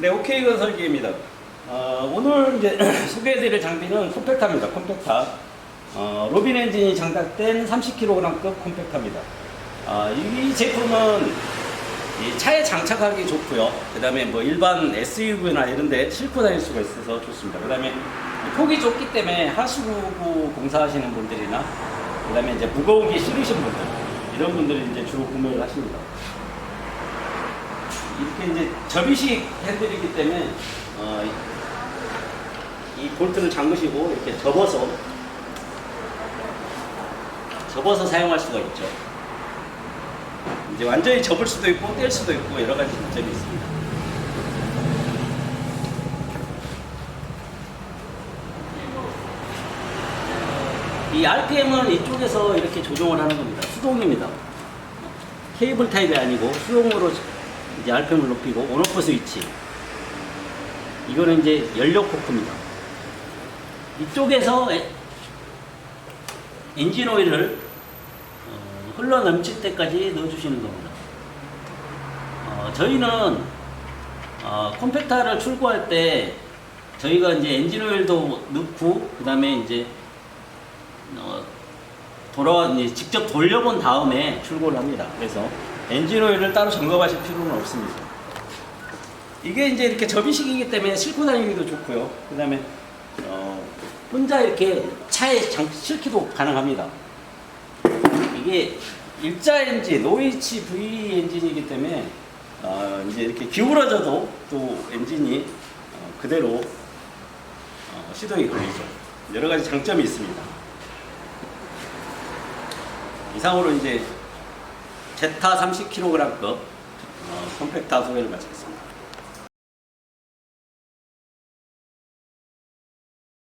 네, 오케이 건설기입니다. 어, 오늘 이제 소개해드릴 장비는 컴팩터입니다. 컴팩터. 어, 로빈 엔진이 장착된 30kg급 컴팩터입니다. 어, 이 제품은 이 차에 장착하기 좋고요. 그 다음에 뭐 일반 SUV나 이런 데 싣고 다닐 수가 있어서 좋습니다. 그 다음에 폭이 좁기 때문에 하수구 공사하시는 분들이나 그 다음에 이제 무거운 게 싫으신 분들 이런 분들이 이제 주로 구매를 하십니다. 이렇게 이제 접이식 핸들이기 때문에 어, 이- 이 볼트를 잠그시고 이렇게 접어서 접어서 사용할 수가 있죠. 이제 완전히 접을 수도 있고 뗄 수도 있고 여러 가지 장점이 있습니다. 이 RPM은 이쪽에서 이렇게 조정을 하는 겁니다. 수동입니다. 케이블 타입이 아니고 수동으로 이제 RPM을 높이고 온오프 스위치. 이거는 이제 연료 코크입니다. 이쪽에서 에- 엔진 오일을 어, 흘러 넘칠 때까지 넣어주시는 겁니다. 어, 저희는 어, 컴팩터를 출고할 때 저희가 이제 엔진 오일도 넣고 그 다음에 이제 어, 돌아 이제 직접 돌려본 다음에 출고를 합니다. 그래서 엔진 오일을 따로 점검하실 필요는 없습니다. 이게 이제 이렇게 접이식이기 때문에 싣고 다니기도 좋고요. 그 다음에 어, 혼자 이렇게 차에 장, 싣기도 가능합니다. 이게 일자 엔진, OHV 엔진이기 때문에 어, 이제 이렇게 기울어져도 또 엔진이 어, 그대로 어, 시동이 걸리죠. 여러 가지 장점이 있습니다. 이상으로 이제 제타 30kg급 어, 컴팩터 소개를 마치겠습니다.